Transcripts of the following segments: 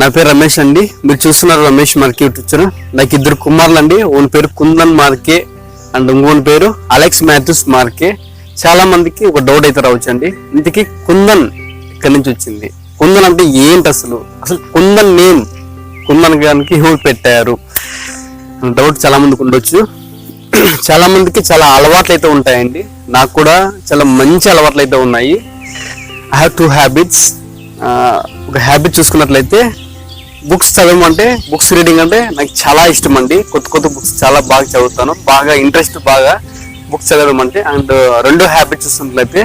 నా పేరు రమేష్ అండి. మీరు చూస్తున్నారు రమేష్ మార్కే యూట్యూబ్ ఛానల్. నాకు ఇద్దరు కుమారులు అండి. ఓన్ పేరు కుందన్ మార్కే అండ్ ఇంకోని పేరు అలెక్స్ మ్యాథ్యూస్ మార్కే. చాలా మందికి ఒక డౌట్ అయితే రావచ్చు అండి. ఇంతకీ కుందన్ ఇక్కడి నుంచి వచ్చింది? కుందన్ అంటే ఏంటి అసలు? అసలు కుందన్ నేమ్ కుందన్ గారికి ఎవరు పెట్టారు? డౌట్ చాలా మందికి ఉండొచ్చు. చాలా మందికి చాలా అలవాట్లు అయితే ఉంటాయండి. నాకు కూడా చాలా మంచి అలవాట్లు అయితే ఉన్నాయి. ఐ హ్యావ్ టూ హ్యాబిట్స్ ఒక హ్యాబిట్ చూసుకున్నట్లయితే బుక్స్ చదవడం అంటే బుక్స్ రీడింగ్ అంటే నాకు చాలా ఇష్టం అండి కొత్త కొత్త బుక్స్ చాలా బాగా చదువుతాను. బాగా ఇంట్రెస్ట్ బాగా బుక్స్ చదవడం అంటే అండ్ రెండో హ్యాబిట్ చూసుకున్నట్లయితే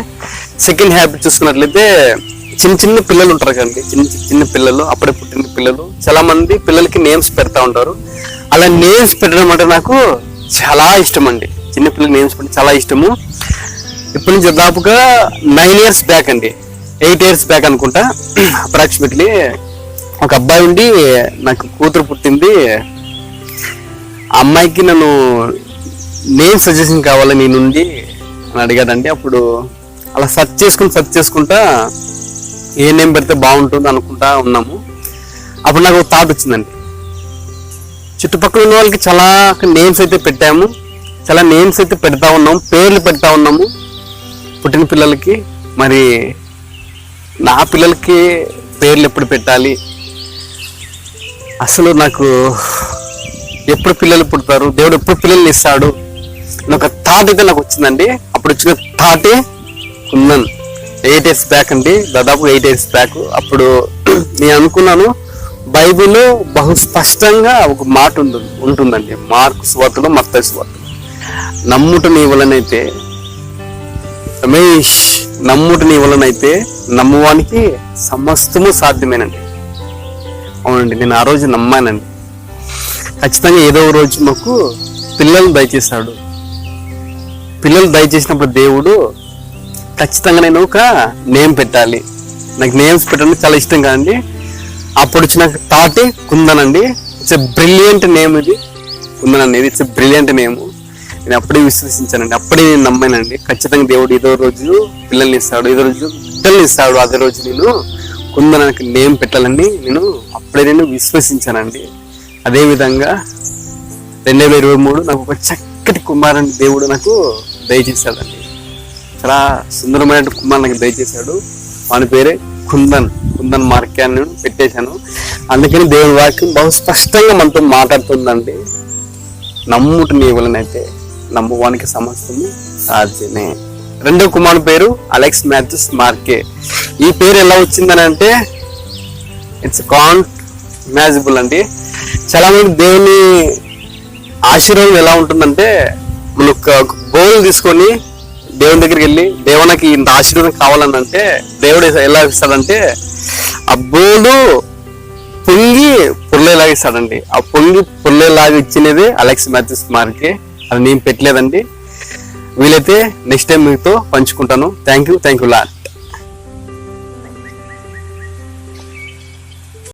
సెకండ్ హ్యాబిట్ చూసుకున్నట్లయితే చిన్న చిన్న పిల్లలు ఉంటారు కదండి. చిన్న చిన్న పిల్లలు అప్పుడే పుట్టిన పిల్లలు. చాలా మంది పిల్లలకి నేమ్స్ పెడతా ఉంటారు. అలా నేమ్స్ పెట్టడం అంటే నాకు చాలా ఇష్టం అండి చిన్న పిల్లల నేమ్స్ పెట్టడం చాలా ఇష్టము. ఇప్పటి నుంచి దాదాపుగా నైన్ ఇయర్స్ బ్యాక్ అండి. ఎయిట్ ఇయర్స్ బ్యాక్ అనుకుంటా అప్రాక్సిమేట్లీ ఒక అబ్బాయి ఉండి నాకు కూతురు పుట్టింది. ఆ అమ్మాయికి నన్ను నేమ్ సజెషన్ కావాలి నేను నుండి అని అడిగాడండి. అప్పుడు అలా సెర్చ్ చేసుకుని సెర్చ్ చేసుకుంటా ఏ నేమ్ పెడితే బాగుంటుంది అనుకుంటా ఉన్నాము. అప్పుడు నాకు థాట్ వచ్చిందండి. చుట్టుపక్కల ఉన్న వాళ్ళకి చాలా నేమ్స్ అయితే పెట్టాము. చాలా నేమ్స్ అయితే పెడతా ఉన్నాము. పేర్లు పెడతా ఉన్నాము. పుట్టిన పిల్లలకి మరి నా పిల్లలకి పేర్లు ఎప్పుడు పెట్టాలి? అసలు నాకు ఎప్పుడు పిల్లలు పుడతారు? దేవుడు ఎప్పుడు పిల్లల్ని ఇస్తాడు? ఒక థాట్ అయితే నాకు వచ్చిందండి. అప్పుడు వచ్చిన థాటే ఉన్నాను. ఎయిట్ ఇయర్స్ బ్యాక్ అండి. దాదాపు ఎయిట్ ఇయర్స్ బ్యాక్ అప్పుడు నేను అనుకున్నాను బైబిల్లో బహు స్పష్టంగా ఒక మాట ఉంటుంది ఉంటుందండి. మార్క్ స్వార్తలు మత్త స్వార్తలు. నమ్ముట నీ వలనైతే రమేష్ నమ్ముట నీ వలనైతే నమ్మువానికి సమస్తము సాధ్యమేనండి. అవునండి నేను ఆ రోజు నమ్మానండి. ఖచ్చితంగా ఏదో ఒక రోజు మాకు పిల్లలు దయచేశాడు. పిల్లలు దయచేసినప్పుడు దేవుడు ఖచ్చితంగా నేను ఒక నేమ్ పెట్టాలి. నాకు నేమ్స్ పెట్టడం చాలా ఇష్టం కాదండి. అప్పుడు వచ్చిన థాటే కుందనండి. ఇట్స్ ఎ బ్రిలియంట్ నేమ్ ఇది. కుందనండి ఇది ఇట్స్ ఎ బ్రిలియంట్ నేమ్. నేను అప్పుడే విశ్వసించానండి. అప్పుడే నేను నమ్మానండి. ఖచ్చితంగా దేవుడు ఏదో రోజు పిల్లల్ని ఇస్తాడు ఏదో రోజు బిడ్డల్ని ఇస్తాడు. అదే రోజు నేను కుందనానికి నేమ్ పెట్టాలని నేను అప్పుడే నేను విశ్వసించానండి. అదేవిధంగా రెండు వేల ఇరవై మూడు నాకు ఒక చక్కటి కుమారుని దేవుడు నాకు దయచేశాడండి. చాలా సుందరమైన కుమార్ నాకు దయచేశాడు. వాని పేరే కుందన్. కుందన్ మార్కే అని నేను పెట్టేశాను. అందుకని దేవుని వాక్యం బహు స్పష్టంగా మనతో మాట్లాడుతుందండి. నమ్ముట నీ వలనైతే నమ్మువానికి సమస్తము సాధ్యమే. రెండో కుమారుని పేరు అలెక్స్ మ్యాథ్యూస్ మార్కే. ఈ పేరు ఎలా వచ్చిందని అంటే ఇట్స్ కాన్ మ్యాజిబుల్ అండి. చాలా మంది దేవుని ఆశీర్వాదం ఎలా ఉంటుందంటే మనం ఒక గోల్ తీసుకొని దేవుని దగ్గరికి వెళ్ళి దేవునికి ఇంత ఆశీర్వాదం కావాలని అంటే దేవుడు ఎలా ఇస్తాడంటే ఆ బోలు పొంగి పొర్లేలాగా ఇస్తాడండి. ఆ పొంగి పుల్లేలాగా ఇచ్చినది అలెక్స్ మ్యాథ్యూస్ మార్కే. అది నేను పెట్టలేదండి. వీలైతే నెక్స్ట్ టైం మీతో పంచుకుంటాను. Thank you thank you lord